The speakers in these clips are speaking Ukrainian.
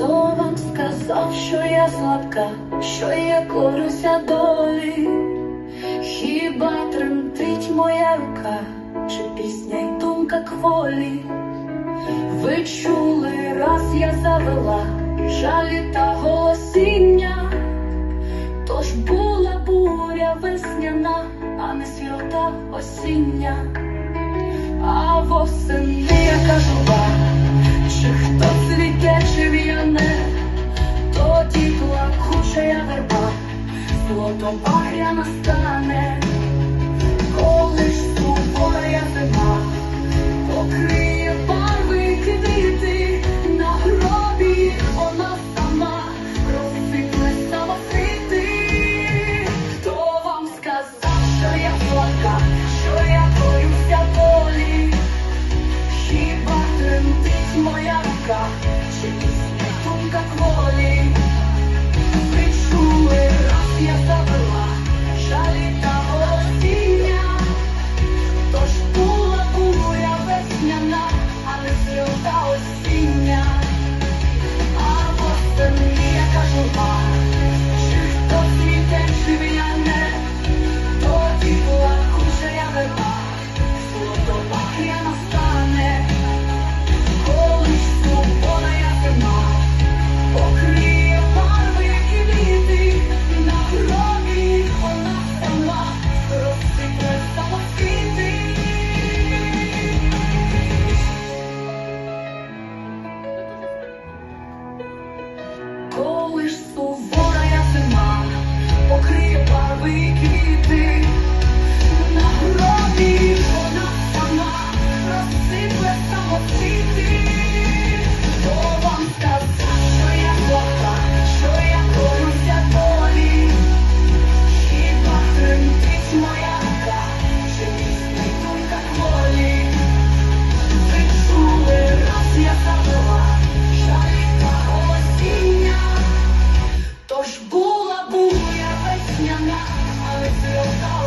Лаван сказав, що я сладка, що я коруся долі, хіба тремтить моя рука, чи пісня й думка кволі? Ви чули, раз я завела жалі та голосіння, тож була буря весняна, а не свята осіння, а восени. то пара настане.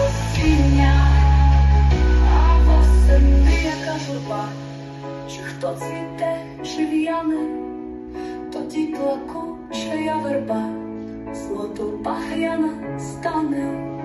осіння, або все не яка журба, чи хто цвіте жив'яне, тоді плакуча я верба, золото пахяна стане.